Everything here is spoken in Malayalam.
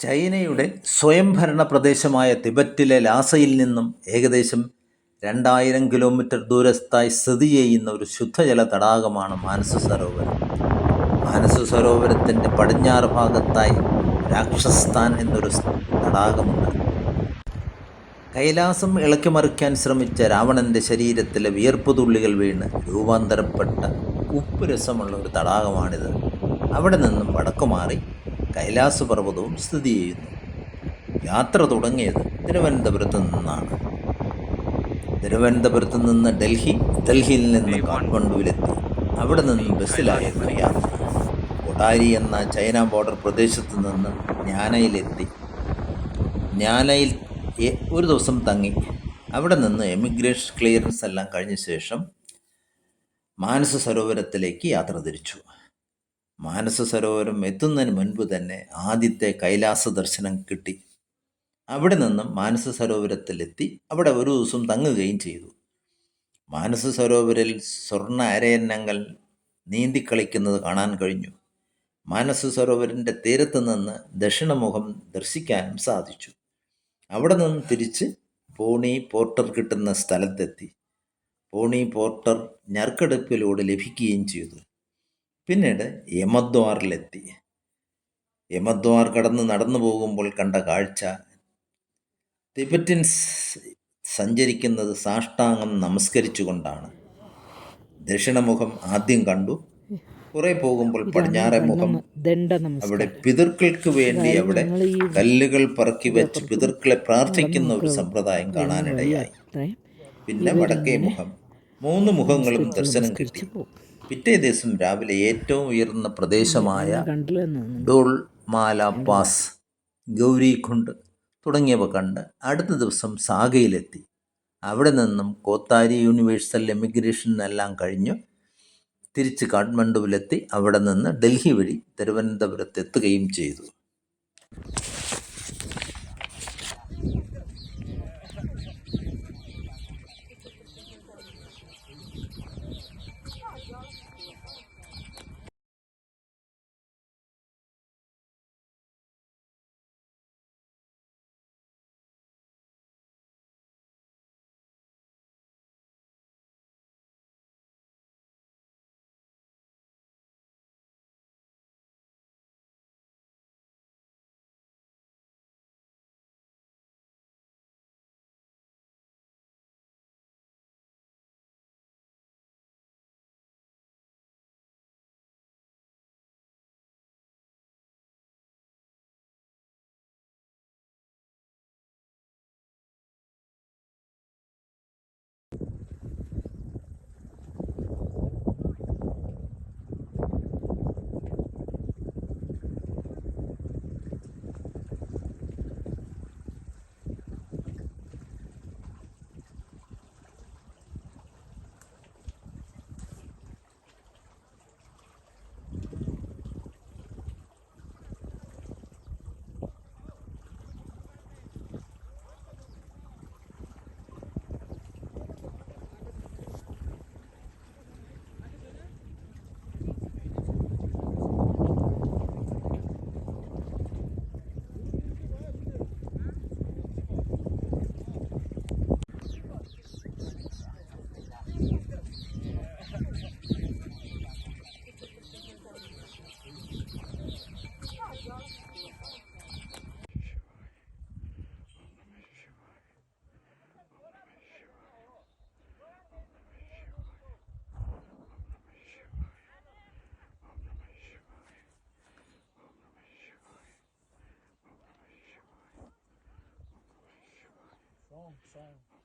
ചൈനയുടെ സ്വയംഭരണ പ്രദേശമായ തിബറ്റിലെ ലാസയിൽ നിന്നും ഏകദേശം രണ്ടായിരം കിലോമീറ്റർ ദൂരസ്ഥായി സ്ഥിതി ചെയ്യുന്ന ഒരു ശുദ്ധജല തടാകമാണ് മാനസ സരോവരം. മാനസ സരോവരത്തിന്റെ പടിഞ്ഞാറ് ഭാഗത്തായി രാക്ഷസ്ഥാൻ എന്നൊരു തടാകമുണ്ട്. കൈലാസം ഇളക്കിമറിക്കാൻ ശ്രമിച്ച രാവണന്റെ ശരീരത്തിലെ വിയർപ്പ് തുള്ളികൾ വീണ് രൂപാന്തരപ്പെട്ട ഉപ്പ് രസമുള്ള ഒരു തടാകമാണിത്. അവിടെ നിന്നും വടക്കുമാറി കൈലാസ പർവതവും സ്ഥിതി ചെയ്യുന്നു. യാത്ര തുടങ്ങിയത് തിരുവനന്തപുരത്ത് നിന്നാണ്. തിരുവനന്തപുരത്ത് നിന്ന് ഡൽഹി ഡൽഹിയിൽ നിന്ന് കാഠ്മണ്ഡുവിലെത്തി. അവിടെ നിന്ന് ബസ്സിലായിരുന്നു യാത്ര. കൊട്ടാരി എന്ന ചൈന ബോർഡർ പ്രദേശത്ത് നിന്ന് ജ്ഞാനയിലെത്തി. ജ്ഞാനയിൽ ഒരു ദിവസം തങ്ങി. അവിടെ നിന്ന് എമിഗ്രേഷൻ ക്ലിയറൻസ് എല്ലാം കഴിഞ്ഞ ശേഷം മാനസ സരോവരത്തിലേക്ക് യാത്ര തിരിച്ചു. മാനസ സരോവരം എത്തുന്നതിന് മുൻപ് തന്നെ ആദ്യത്തെ കൈലാസ ദർശനം കിട്ടി. അവിടെ നിന്നും മാനസ സരോവരത്തിലെത്തി അവിടെ ഒരു ദിവസം തങ്ങുകയും ചെയ്തു. മാനസ സരോവരിൽ സ്വർണ അരയന്നങ്ങൾ നീന്തിക്കളിക്കുന്നത് കാണാൻ കഴിഞ്ഞു. മാനസ സരോവരന്റെ തീരത്ത് നിന്ന് ദക്ഷിണമുഖം ദർശിക്കാനും സാധിച്ചു. അവിടെ നിന്ന് തിരിച്ച് പോണി പോർട്ടർ കിട്ടുന്ന സ്ഥലത്തെത്തി. പോണി പോർട്ടർ ഞർക്കെടുപ്പിലൂടെ ലഭിക്കുകയും ചെയ്തു. പിന്നീട് യമദ്വാറിലെത്തി. യമദ്വാർ കടന്ന് നടന്നു പോകുമ്പോൾ കണ്ട കാഴ്ച തിബറ്റിൻസ് സഞ്ചരിക്കുന്നത് സാഷ്ടാംഗം നമസ്കരിച്ചുകൊണ്ടാണ്. ദക്ഷിണമുഖം ആദ്യം കണ്ടു. കുറെ പോകുമ്പോൾ പടിഞ്ഞാറെ മുഖം അവിടെ പിതൃക്കൾക്ക് വേണ്ടി അവിടെ കല്ലുകൾ പറക്കി വെച്ച് പിതൃക്കളെ പ്രാർത്ഥിക്കുന്ന ഒരു സമ്പ്രദായം കാണാനിടയായി. പിന്നെ വടക്കേ മുഖം. മൂന്ന് മുഖങ്ങളും ദർശനം കിട്ടി. പിറ്റേ ദിവസം രാവിലെ ഏറ്റവും ഉയർന്ന പ്രദേശമായ ഡോൾ മാല പാസ് ഗൗരിഖുണ്ട് തുടങ്ങിയവ കണ്ട് അടുത്ത ദിവസം സാഗയിലെത്തി. അവിടെ നിന്നും കോത്താരി യൂണിവേഴ്സൽ എമിഗ്രേഷൻ എല്ലാം കഴിഞ്ഞു. തിരിച്ച് കാഠ്മണ്ഡുവിലെത്തി. അവിടെ നിന്ന് ഡൽഹി വഴി തിരുവനന്തപുരത്ത് എത്തുകയും ചെയ്തു. long sail.